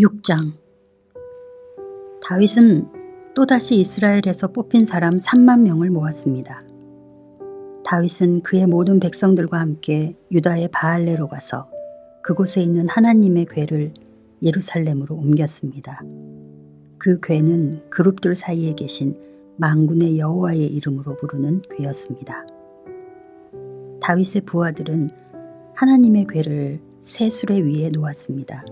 6장 다윗은 또다시 이스라엘에서 뽑힌 사람 3만 명을 모았습니다. 다윗은 그의 모든 백성들과 함께 유다의 바알레로 가서 그곳에 있는 하나님의 궤를 예루살렘으로 옮겼습니다. 그 궤는 그룹들 사이에 계신 망군의 여호와의 이름으로 부르는 궤였습니다. 다윗의 부하들은 하나님의 궤를 새 수레 위에 놓았습니다.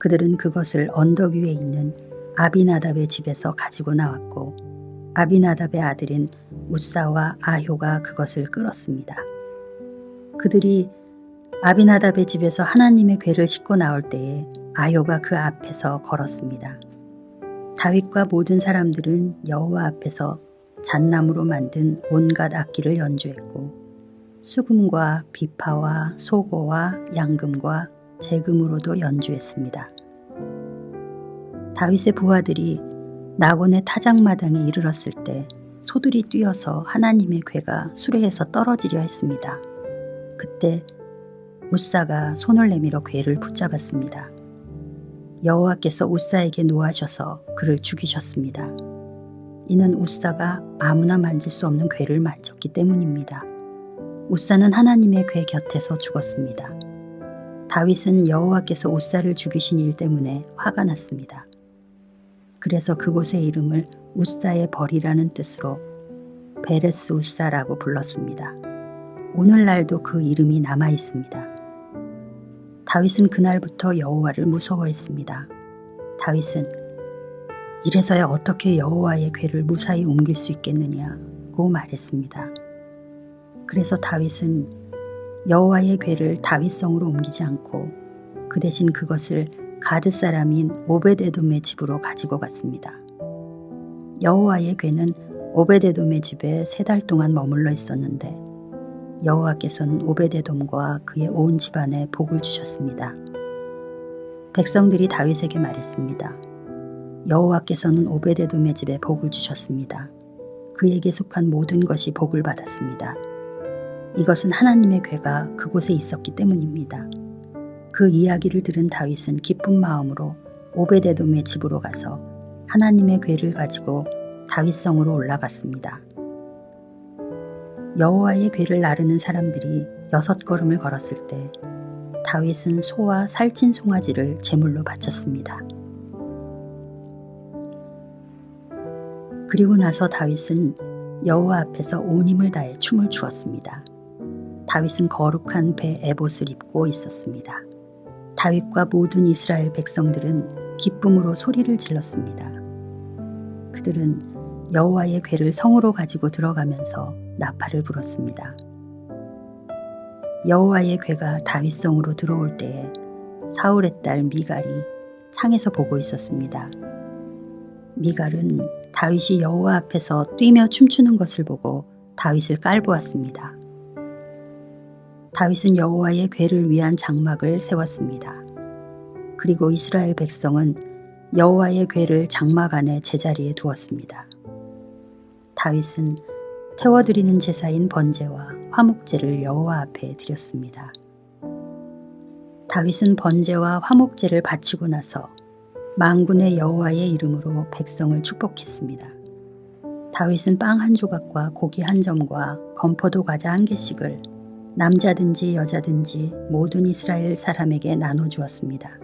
그들은 그것을 언덕 위에 있는 아비나답의 집에서 가지고 나왔고 아비나답의 아들인 우사와 아효가 그것을 끌었습니다. 그들이 아비나답의 집에서 하나님의 궤를 싣고 나올 때에 아효가 그 앞에서 걸었습니다. 다윗과 모든 사람들은 여호와 앞에서 잣나무로 만든 온갖 악기를 연주했고 수금과 비파와 소고와 양금과 재금으로도 연주했습니다. 다윗의 부하들이 나곤의 타작마당에 이르렀을 때 소들이 뛰어서 하나님의 궤가 수레에서 떨어지려 했습니다. 그때 우사가 손을 내밀어 궤를 붙잡았습니다. 여호와께서 우사에게 노하셔서 그를 죽이셨습니다. 이는 우사가 아무나 만질 수 없는 궤를 만졌기 때문입니다. 우사는 하나님의 궤 곁에서 죽었습니다. 다윗은 여호와께서 우사를 죽이신 일 때문에 화가 났습니다. 그래서 그곳의 이름을 우사의 벌이라는 뜻으로 베레스 우사라고 불렀습니다. 오늘날도 그 이름이 남아 있습니다. 다윗은 그날부터 여호와를 무서워했습니다. 다윗은 이래서야 어떻게 여호와의 궤를 무사히 옮길 수 있겠느냐고 말했습니다. 그래서 다윗은 여호와의 궤를 다윗성으로 옮기지 않고 그 대신 그것을 가드 사람인 오베데돔의 집으로 가지고 갔습니다. 여호와의 궤는 오베데돔의 집에 세 달 동안 머물러 있었는데 여호와께서는 오베데돔과 그의 온 집안에 복을 주셨습니다. 백성들이 다윗에게 말했습니다. 여호와께서는 오베데돔의 집에 복을 주셨습니다. 그에게 속한 모든 것이 복을 받았습니다. 이것은 하나님의 궤가 그곳에 있었기 때문입니다. 그 이야기를 들은 다윗은 기쁜 마음으로 오베데돔의 집으로 가서 하나님의 궤를 가지고 다윗성으로 올라갔습니다. 여호와의 궤를 나르는 사람들이 여섯 걸음을 걸었을 때 다윗은 소와 살찐 송아지를 제물로 바쳤습니다. 그리고 나서 다윗은 여호와 앞에서 온 힘을 다해 춤을 추었습니다. 다윗은 거룩한 배 에봇을 입고 있었습니다. 다윗과 모든 이스라엘 백성들은 기쁨으로 소리를 질렀습니다. 그들은 여호와의 궤를 성으로 가지고 들어가면서 나팔을 불었습니다. 여호와의 궤가 다윗 성으로 들어올 때에 사울의 딸 미갈이 창에서 보고 있었습니다. 미갈은 다윗이 여호와 앞에서 뛰며 춤추는 것을 보고 다윗을 깔보았습니다. 다윗은 여호와의 궤를 위한 장막을 세웠습니다. 그리고 이스라엘 백성은 여호와의 궤를 장막 안에 제자리에 두었습니다. 다윗은 태워드리는 제사인 번제와 화목제를 여호와 앞에 드렸습니다. 다윗은 번제와 화목제를 바치고 나서 망군의 여호와의 이름으로 백성을 축복했습니다. 다윗은 빵 한 조각과 고기 한 점과 건포도 과자 한 개씩을 남자든지 여자든지 모든 이스라엘 사람에게 나눠 주었습니다.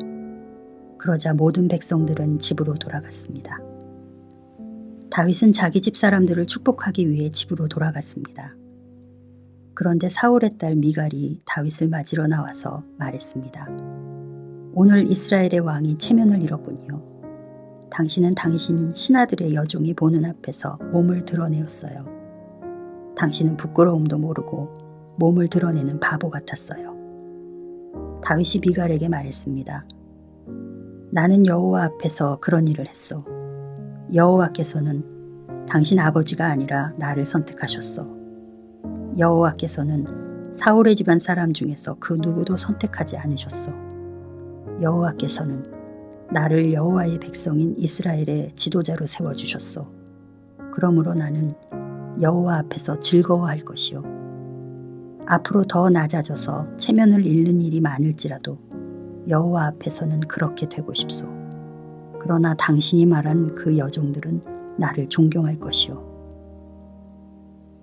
그러자 모든 백성들은 집으로 돌아갔습니다. 다윗은 자기 집 사람들을 축복하기 위해 집으로 돌아갔습니다. 그런데 사울의 딸 미갈이 다윗을 맞으러 나와서 말했습니다. 오늘 이스라엘의 왕이 체면을 잃었군요. 당신은 당신 신하들의 여종이 보는 앞에서 몸을 드러내었어요. 당신은 부끄러움도 모르고 몸을 드러내는 바보 같았어요. 다윗이 미갈에게 말했습니다. 나는 여호와 앞에서 그런 일을 했소. 여호와께서는 당신 아버지가 아니라 나를 선택하셨소. 여호와께서는 사울의 집안 사람 중에서 그 누구도 선택하지 않으셨소. 여호와께서는 나를 여호와의 백성인 이스라엘의 지도자로 세워 주셨소. 그러므로 나는 여호와 앞에서 즐거워할 것이요 앞으로 더 낮아져서 체면을 잃는 일이 많을지라도 여호와 앞에서는 그렇게 되고 싶소. 그러나 당신이 말한 그 여종들은 나를 존경할 것이요.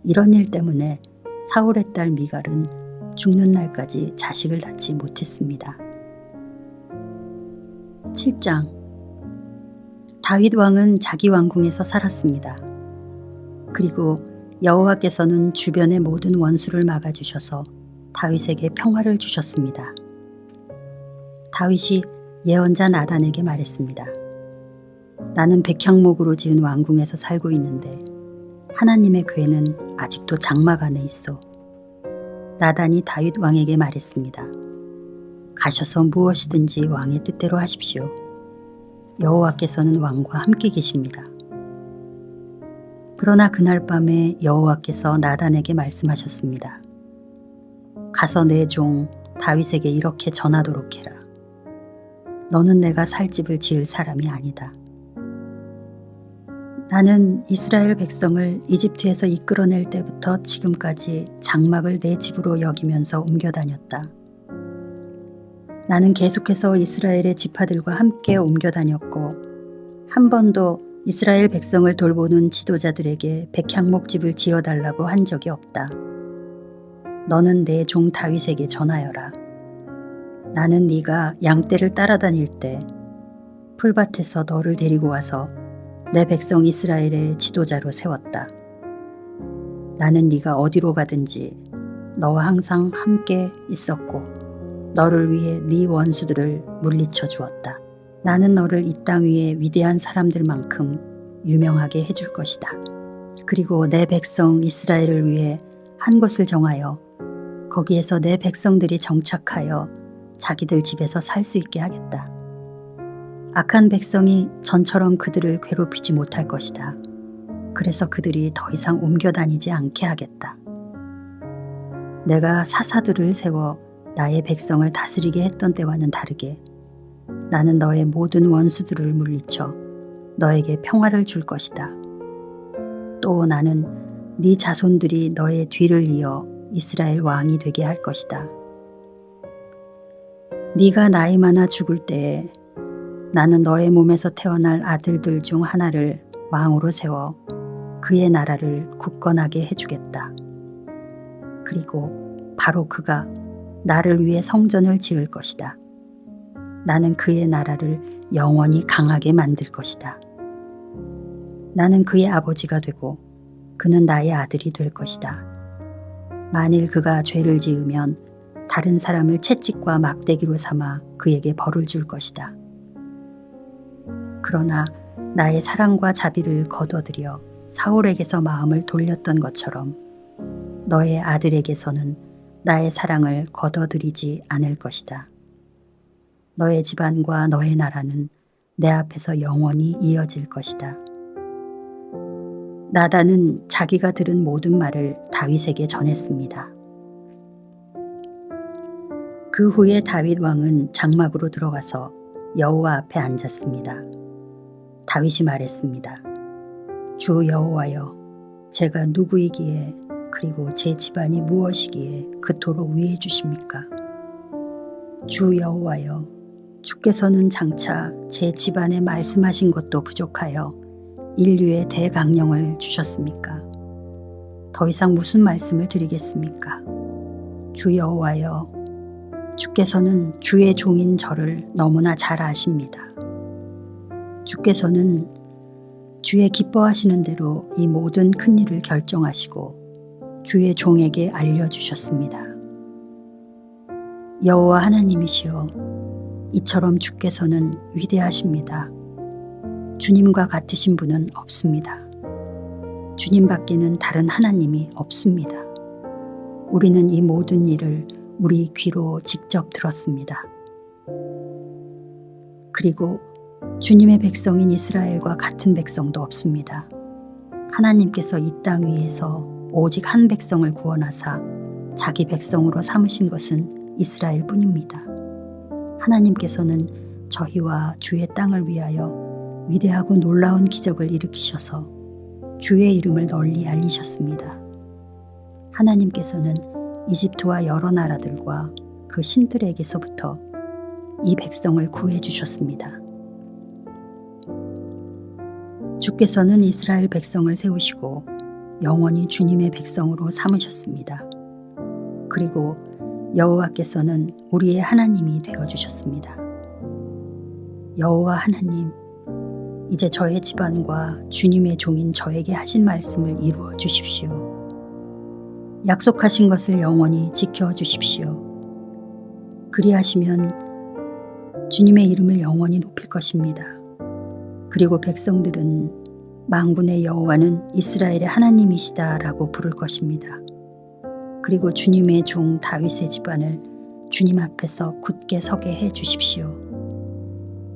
이런 일 때문에 사울의 딸 미갈은 죽는 날까지 자식을 낳지 못했습니다. 7장 다윗 왕은 자기 왕궁에서 살았습니다. 그리고 여호와께서는 주변의 모든 원수를 막아주셔서 다윗에게 평화를 주셨습니다. 다윗이 예언자 나단에게 말했습니다. 나는 백향목으로 지은 왕궁에서 살고 있는데 하나님의 괴는 아직도 장막 안에 있어. 나단이 다윗 왕에게 말했습니다. 가셔서 무엇이든지 왕의 뜻대로 하십시오. 여호와께서는 왕과 함께 계십니다. 그러나 그날 밤에 여호와께서 나단에게 말씀하셨습니다. 가서 내 종 다윗에게 이렇게 전하도록 해라. 너는 내가 살 집을 지을 사람이 아니다. 나는 이스라엘 백성을 이집트에서 이끌어낼 때부터 지금까지 장막을 내 집으로 여기면서 옮겨 다녔다. 나는 계속해서 이스라엘의 지파들과 함께 옮겨 다녔고 한 번도 이스라엘 백성을 돌보는 지도자들에게 백향목집을 지어달라고 한 적이 없다. 너는 내 종 다윗에게 전하여라. 나는 네가 양떼를 따라다닐 때 풀밭에서 너를 데리고 와서 내 백성 이스라엘의 지도자로 세웠다. 나는 네가 어디로 가든지 너와 항상 함께 있었고 너를 위해 네 원수들을 물리쳐 주었다. 나는 너를 이 땅 위에 위대한 사람들만큼 유명하게 해줄 것이다. 그리고 내 백성 이스라엘을 위해 한 곳을 정하여 거기에서 내 백성들이 정착하여 자기들 집에서 살 수 있게 하겠다. 악한 백성이 전처럼 그들을 괴롭히지 못할 것이다. 그래서 그들이 더 이상 옮겨 다니지 않게 하겠다. 내가 사사들을 세워 나의 백성을 다스리게 했던 때와는 다르게 나는 너의 모든 원수들을 물리쳐 너에게 평화를 줄 것이다. 또 나는 네 자손들이 너의 뒤를 이어 이스라엘 왕이 되게 할 것이다. 네가 나이 많아 죽을 때에 나는 너의 몸에서 태어날 아들들 중 하나를 왕으로 세워 그의 나라를 굳건하게 해주겠다. 그리고 바로 그가 나를 위해 성전을 지을 것이다. 나는 그의 나라를 영원히 강하게 만들 것이다. 나는 그의 아버지가 되고 그는 나의 아들이 될 것이다. 만일 그가 죄를 지으면 다른 사람을 채찍과 막대기로 삼아 그에게 벌을 줄 것이다. 그러나 나의 사랑과 자비를 거둬들여 사울에게서 마음을 돌렸던 것처럼 너의 아들에게서는 나의 사랑을 거둬들이지 않을 것이다. 너의 집안과 너의 나라는 내 앞에서 영원히 이어질 것이다. 나단은 자기가 들은 모든 말을 다윗에게 전했습니다. 그 후에 다윗 왕은 장막으로 들어가서 여호와 앞에 앉았습니다. 다윗이 말했습니다. 주 여호와여, 제가 누구이기에 그리고 제 집안이 무엇이기에 그토록 위해 주십니까? 주 여호와여, 주께서는 장차 제 집안에 말씀하신 것도 부족하여 인류의 대강령을 주셨습니까? 더 이상 무슨 말씀을 드리겠습니까? 주 여호와여, 주께서는 주의 종인 저를 너무나 잘 아십니다. 주께서는 주의 기뻐하시는 대로 이 모든 큰 일을 결정하시고 주의 종에게 알려주셨습니다. 여호와 하나님이시여, 이처럼 주께서는 위대하십니다. 주님과 같으신 분은 없습니다. 주님 밖에는 다른 하나님이 없습니다. 우리는 이 모든 일을 우리 귀로 직접 들었습니다. 그리고 주님의 백성인 이스라엘과 같은 백성도 없습니다. 하나님께서 이 땅 위에서 오직 한 백성을 구원하사 자기 백성으로 삼으신 것은 이스라엘 뿐입니다. 하나님께서는 저희와 주의 땅을 위하여 위대하고 놀라운 기적을 일으키셔서 주의 이름을 널리 알리셨습니다. 하나님께서는 이집트와 여러 나라들과 그 신들에게서부터 이 백성을 구해 주셨습니다. 주께서는 이스라엘 백성을 세우시고 영원히 주님의 백성으로 삼으셨습니다. 그리고 여호와께서는 우리의 하나님이 되어 주셨습니다. 여호와 하나님, 이제 저의 집안과 주님의 종인 저에게 하신 말씀을 이루어 주십시오. 약속하신 것을 영원히 지켜 주십시오. 그리하시면 주님의 이름을 영원히 높일 것입니다. 그리고 백성들은 망군의 여호와는 이스라엘의 하나님이시다라고 부를 것입니다. 그리고 주님의 종 다윗의 집안을 주님 앞에서 굳게 서게 해 주십시오.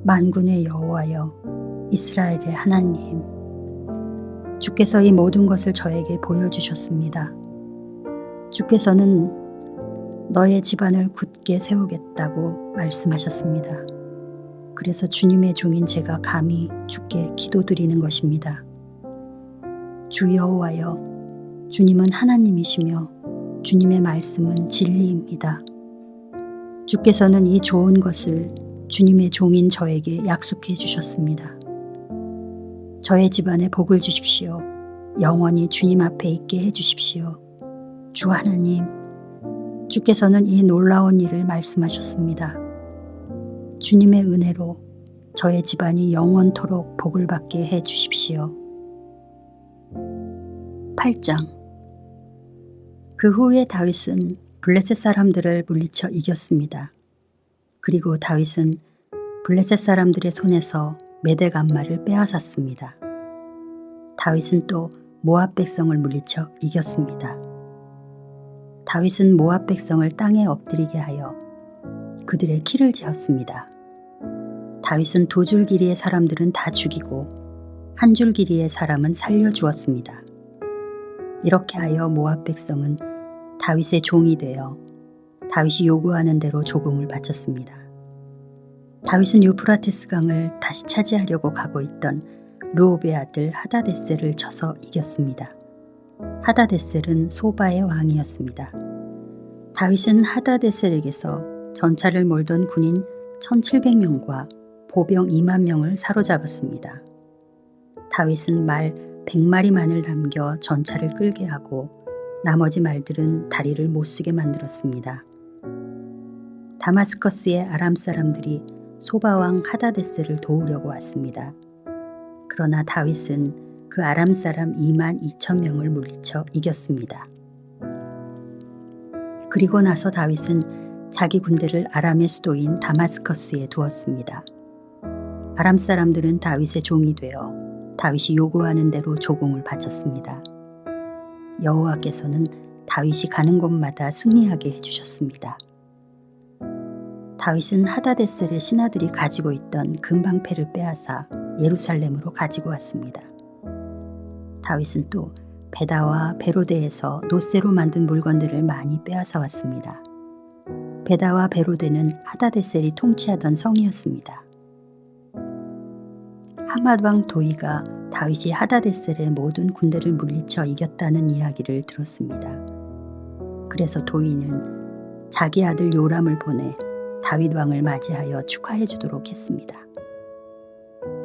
만군의 여호와여 이스라엘의 하나님 주께서 이 모든 것을 저에게 보여주셨습니다. 주께서는 너의 집안을 굳게 세우겠다고 말씀하셨습니다. 그래서 주님의 종인 제가 감히 주께 기도드리는 것입니다. 주 여호와여 주님은 하나님이시며 주님의 말씀은 진리입니다. 주께서는 이 좋은 것을 주님의 종인 저에게 약속해 주셨습니다. 저의 집안에 복을 주십시오. 영원히 주님 앞에 있게 해 주십시오. 주 하나님, 주께서는 이 놀라운 일을 말씀하셨습니다. 주님의 은혜로 저의 집안이 영원토록 복을 받게 해 주십시오. 8장 그 후에 다윗은 블레셋 사람들을 물리쳐 이겼습니다. 그리고 다윗은 블레셋 사람들의 손에서 메대 간마를 빼앗았습니다. 다윗은 또 모압 백성을 물리쳐 이겼습니다. 다윗은 모압 백성을 땅에 엎드리게 하여 그들의 키를 재었습니다. 다윗은 두 줄 길이의 사람들은 다 죽이고 한 줄 길이의 사람은 살려 주었습니다. 이렇게 하여 모압 백성은 다윗의 종이 되어 다윗이 요구하는 대로 조공을 바쳤습니다. 다윗은 유프라테스 강을 다시 차지하려고 가고 있던 루옵의 아들 하다데셀을 쳐서 이겼습니다. 하다데셀은 소바의 왕이었습니다. 다윗은 하다데셀에게서 전차를 몰던 군인 1700명과 보병 2만 명을 사로잡았습니다. 다윗은 말 100마리만을 남겨 전차를 끌게 하고 나머지 말들은 다리를 못 쓰게 만들었습니다. 다마스커스의 아람 사람들이 소바왕 하다데스를 도우려고 왔습니다. 그러나 다윗은 그 아람 사람 2만 2천 명을 물리쳐 이겼습니다. 그리고 나서 다윗은 자기 군대를 아람의 수도인 다마스커스에 두었습니다. 아람 사람들은 다윗의 종이 되어 다윗이 요구하는 대로 조공을 바쳤습니다. 여호와께서는 다윗이 가는 곳마다 승리하게 해주셨습니다. 다윗은 하다데셀의 신하들이 가지고 있던 금방패를 빼앗아 예루살렘으로 가지고 왔습니다. 다윗은 또 베다와 베로데에서 노쇠로 만든 물건들을 많이 빼앗아 왔습니다. 베다와 베로데는 하다데셀이 통치하던 성이었습니다. 하맛왕 도이가 다윗이 하다데셀의 모든 군대를 물리쳐 이겼다는 이야기를 들었습니다. 그래서 도이는 자기 아들 요람을 보내 다윗 왕을 맞이하여 축하해 주도록 했습니다.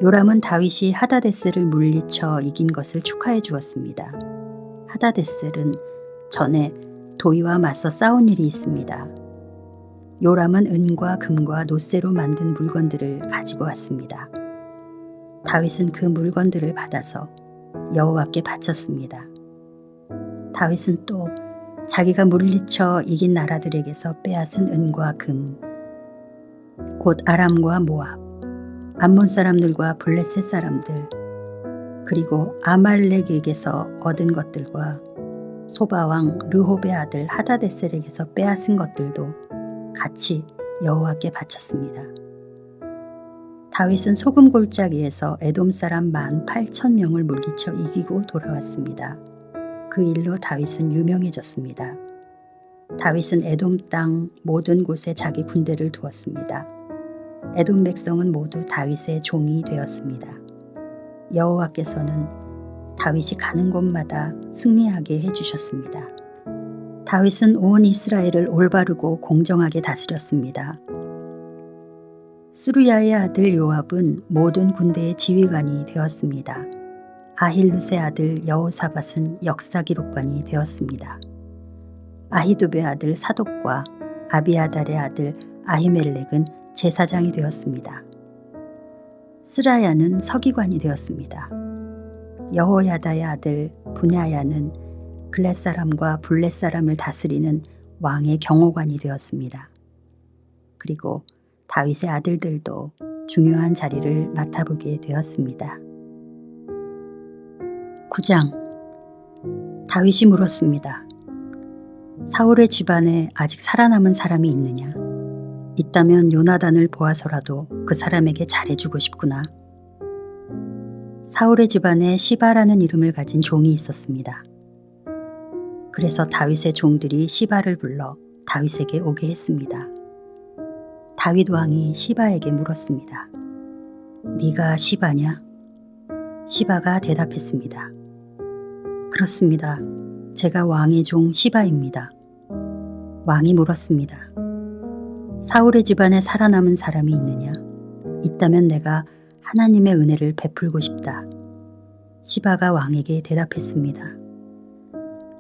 요람은 다윗이 하다데셀을 물리쳐 이긴 것을 축하해 주었습니다. 하다데셀은 전에 도이와 맞서 싸운 일이 있습니다. 요람은 은과 금과 노쇠로 만든 물건들을 가지고 왔습니다. 다윗은 그 물건들을 받아서 여호와께 바쳤습니다. 다윗은 또 자기가 물리쳐 이긴 나라들에게서 빼앗은 은과 금, 곧 아람과 모압, 암몬 사람들과 블레셋 사람들, 그리고 아말렉에게서 얻은 것들과 소바왕 르홉의 아들 하다데셀에게서 빼앗은 것들도 같이 여호와께 바쳤습니다. 다윗은 소금 골짜기에서 에돔 사람 만 8천 명을 물리쳐 이기고 돌아왔습니다. 그 일로 다윗은 유명해졌습니다. 다윗은 에돔 땅 모든 곳에 자기 군대를 두었습니다. 에돔 백성은 모두 다윗의 종이 되었습니다. 여호와께서는 다윗이 가는 곳마다 승리하게 해주셨습니다. 다윗은 온 이스라엘을 올바르고 공정하게 다스렸습니다. 수루야의 아들 요압은 모든 군대의 지휘관이 되었습니다. 아힐루스의 아들 여호사밧은 역사 기록관이 되었습니다. 아히두베의 아들 사독과 아비아달의 아들 아히멜렉은 제사장이 되었습니다. 스라야는 서기관이 되었습니다. 여호야다의 아들 분야야는 글렛 사람과 블렛 사람을 다스리는 왕의 경호관이 되었습니다. 그리고 다윗의 아들들도 중요한 자리를 맡아보게 되었습니다. 9장 다윗이 물었습니다. 사울의 집안에 아직 살아남은 사람이 있느냐? 있다면 요나단을 보아서라도 그 사람에게 잘해주고 싶구나. 사울의 집안에 시바라는 이름을 가진 종이 있었습니다. 그래서 다윗의 종들이 시바를 불러 다윗에게 오게 했습니다. 다윗 왕이 시바에게 물었습니다. 네가 시바냐? 시바가 대답했습니다. 그렇습니다. 제가 왕의 종 시바입니다. 왕이 물었습니다. 사울의 집안에 살아남은 사람이 있느냐? 있다면 내가 하나님의 은혜를 베풀고 싶다. 시바가 왕에게 대답했습니다.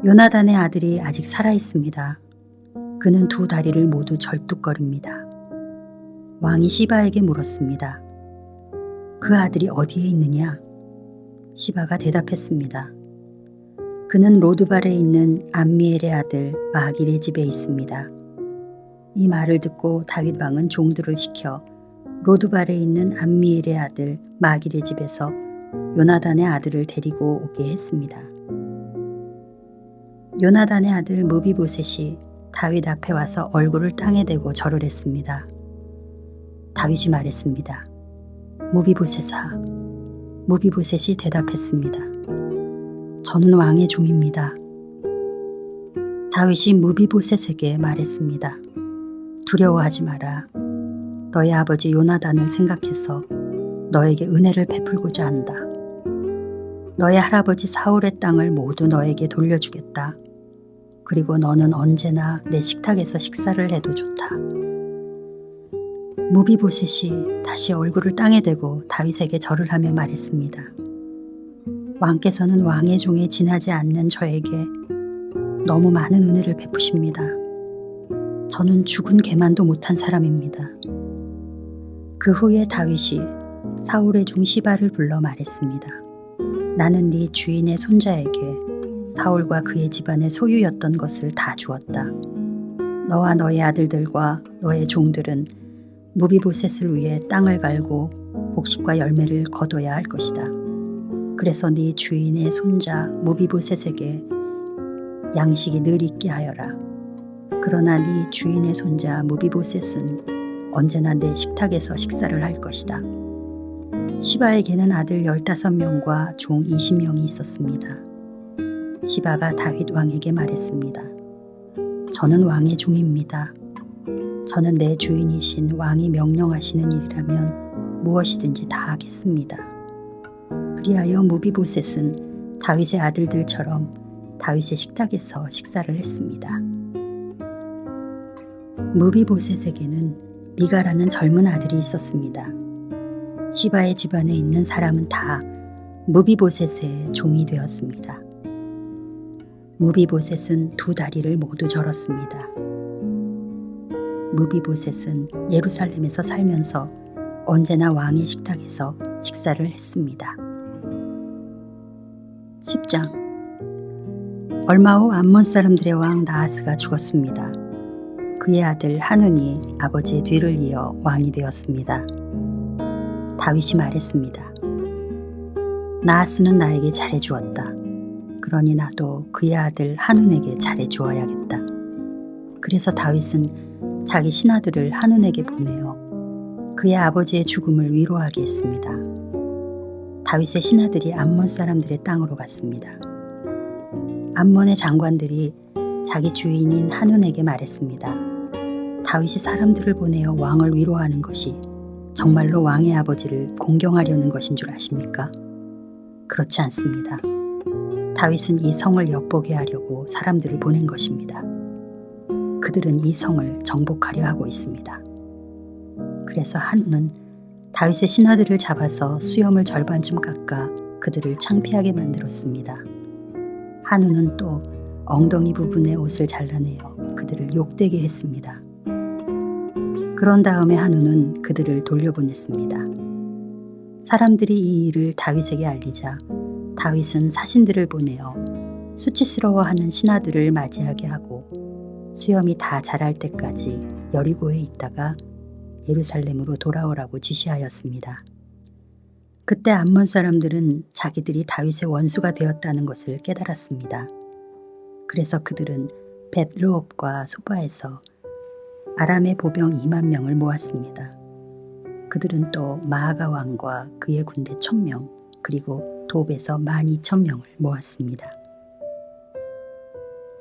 요나단의 아들이 아직 살아 있습니다. 그는 두 다리를 모두 절뚝거립니다. 왕이 시바에게 물었습니다. 그 아들이 어디에 있느냐? 시바가 대답했습니다. 그는 로드발에 있는 암미엘의 아들 마길의 집에 있습니다. 이 말을 듣고 다윗 왕은 종들을 시켜 로드발에 있는 암미엘의 아들 마길의 집에서 요나단의 아들을 데리고 오게 했습니다. 요나단의 아들 무비보셋이 다윗 앞에 와서 얼굴을 땅에 대고 절을 했습니다. 다윗이 말했습니다. 무비보셋아, 무비보셋이 대답했습니다. 저는 왕의 종입니다. 다윗이 무비보셋에게 말했습니다. 두려워하지 마라. 너의 아버지 요나단을 생각해서 너에게 은혜를 베풀고자 한다. 너의 할아버지 사울의 땅을 모두 너에게 돌려주겠다. 그리고 너는 언제나 내 식탁에서 식사를 해도 좋다. 무비보셋이 다시 얼굴을 땅에 대고 다윗에게 절을 하며 말했습니다. 왕께서는 왕의 종에 지나지 않는 저에게 너무 많은 은혜를 베푸십니다. 저는 죽은 개만도 못한 사람입니다. 그 후에 다윗이 사울의 종 시바를 불러 말했습니다. 나는 네 주인의 손자에게 사울과 그의 집안의 소유였던 것을 다 주었다. 너와 너의 아들들과 너의 종들은 무비보셋을 위해 땅을 갈고 곡식과 열매를 거둬야 할 것이다. 그래서 네 주인의 손자 무비보셋에게 양식이 늘 있게 하여라. 그러나 네 주인의 손자 무비보셋은 언제나 내 식탁에서 식사를 할 것이다. 시바에게는 아들 15명과 종 20명이 있었습니다. 시바가 다윗 왕에게 말했습니다. 저는 왕의 종입니다. 저는 내 주인이신 왕이 명령하시는 일이라면 무엇이든지 다 하겠습니다. 그리하여 무비보셋은 다윗의 아들들처럼 다윗의 식탁에서 식사를 했습니다. 무비보셋에게는 미가라는 젊은 아들이 있었습니다. 시바의 집안에 있는 사람은 다 무비보셋의 종이 되었습니다. 무비보셋은 두 다리를 모두 절었습니다. 무비보셋은 예루살렘에서 살면서 언제나 왕의 식탁에서 식사를 했습니다. 10장 얼마 후 암몬 사람들의 왕 나하스가 죽었습니다. 그의 아들 하눈이 아버지의 뒤를 이어 왕이 되었습니다. 다윗이 말했습니다. 나하스는 나에게 잘해 주었다. 그러니 나도 그의 아들 하눈에게 잘해 주어야겠다. 그래서 다윗은 자기 신하들을 하눈에게 보내어 그의 아버지의 죽음을 위로하게 했습니다. 다윗의 신하들이 암몬 사람들의 땅으로 갔습니다. 암몬의 장관들이 자기 주인인 하눈에게 말했습니다. 다윗이 사람들을 보내어 왕을 위로하는 것이 정말로 왕의 아버지를 공경하려는 것인 줄 아십니까? 그렇지 않습니다. 다윗은 이 성을 엿보게 하려고 사람들을 보낸 것입니다. 그들은 이 성을 정복하려 하고 있습니다. 그래서 한우는 다윗의 신하들을 잡아서 수염을 절반쯤 깎아 그들을 창피하게 만들었습니다. 한우는 또 엉덩이 부분의 옷을 잘라내어 그들을 욕되게 했습니다. 그런 다음에 한우는 그들을 돌려보냈습니다. 사람들이 이 일을 다윗에게 알리자 다윗은 사신들을 보내어 수치스러워하는 신하들을 맞이하게 하고 수염이 다 자랄 때까지 여리고에 있다가 예루살렘으로 돌아오라고 지시하였습니다. 그때 암몬 사람들은 자기들이 다윗의 원수가 되었다는 것을 깨달았습니다. 그래서 그들은 벳르옵과 소바에서 아람의 보병 2만 명을 모았습니다. 그들은 또 마아가 왕과 그의 군대 1000명 그리고 돕에서 12,000명을 모았습니다.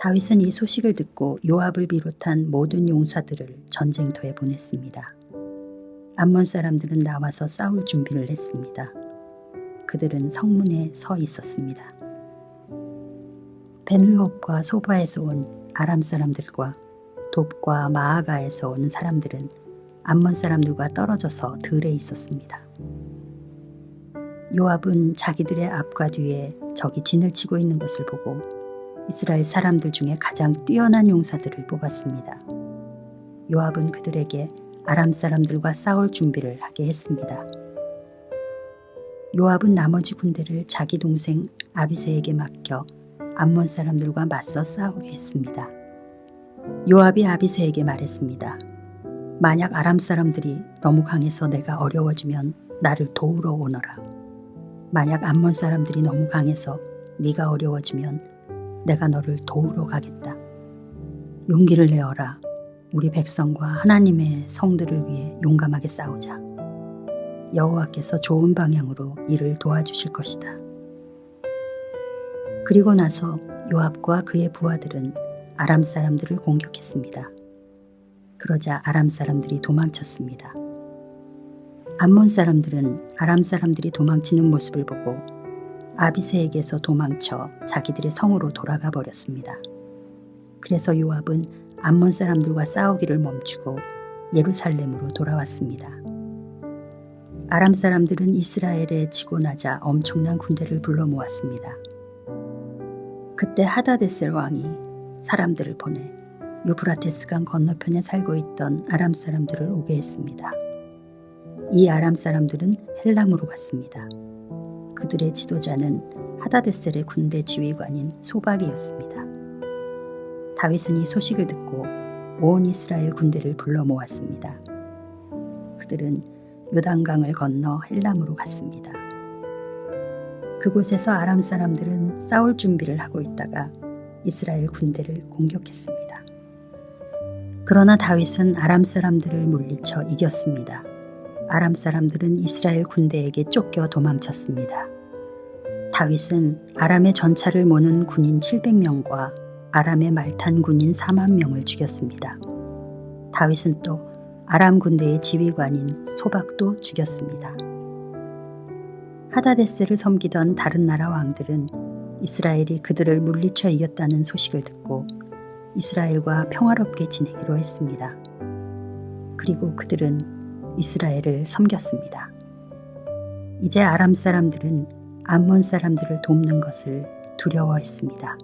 다윗은 이 소식을 듣고 요압을 비롯한 모든 용사들을 전쟁터에 보냈습니다. 암몬 사람들은 나와서 싸울 준비를 했습니다. 그들은 성문에 서 있었습니다. 벤르옵과 소바에서 온 아람 사람들과 돕과 마아가에서 온 사람들은 암몬 사람들과 떨어져서 들에 있었습니다. 요압은 자기들의 앞과 뒤에 적이 진을 치고 있는 것을 보고 이스라엘 사람들 중에 가장 뛰어난 용사들을 뽑았습니다. 요압은 그들에게 아람 사람들과 싸울 준비를 하게 했습니다. 요압은 나머지 군대를 자기 동생 아비세에게 맡겨 암몬 사람들과 맞서 싸우게 했습니다. 요압이 아비세에게 말했습니다. 만약 아람 사람들이 너무 강해서 내가 어려워지면 나를 도우러 오너라. 만약 암몬 사람들이 너무 강해서 네가 어려워지면 내가 너를 도우러 가겠다. 용기를 내어라. 우리 백성과 하나님의 성들을 위해 용감하게 싸우자. 여호와께서 좋은 방향으로 이를 도와주실 것이다. 그리고 나서 요압과 그의 부하들은 아람 사람들을 공격했습니다. 그러자 아람 사람들이 도망쳤습니다. 암몬 사람들은 아람 사람들이 도망치는 모습을 보고 아비세에게서 도망쳐 자기들의 성으로 돌아가 버렸습니다. 그래서 요압은 암몬 사람들과 싸우기를 멈추고 예루살렘으로 돌아왔습니다. 아람 사람들은 이스라엘에 지고 나자 엄청난 군대를 불러 모았습니다. 그때 하다데셀 왕이 사람들을 보내 유브라테스 강 건너편에 살고 있던 아람 사람들을 오게 했습니다. 이 아람 사람들은 헬람으로 갔습니다. 그들의 지도자는 하다데셀의 군대 지휘관인 소박이었습니다. 다윗은 이 소식을 듣고 온 이스라엘 군대를 불러 모았습니다. 그들은 요단강을 건너 헬람으로 갔습니다. 그곳에서 아람 사람들은 싸울 준비를 하고 있다가 이스라엘 군대를 공격했습니다. 그러나 다윗은 아람 사람들을 물리쳐 이겼습니다. 아람 사람들은 이스라엘 군대에게 쫓겨 도망쳤습니다. 다윗은 아람의 전차를 모는 군인 700명과 아람의 말탄 군인 4만 명을 죽였습니다. 다윗은 또 아람 군대의 지휘관인 소박도 죽였습니다. 하다데스를 섬기던 다른 나라 왕들은 이스라엘이 그들을 물리쳐 이겼다는 소식을 듣고 이스라엘과 평화롭게 지내기로 했습니다. 그리고 그들은 이스라엘을 섬겼습니다. 이제 아람 사람들은 암몬 사람들을 돕는 것을 두려워했습니다.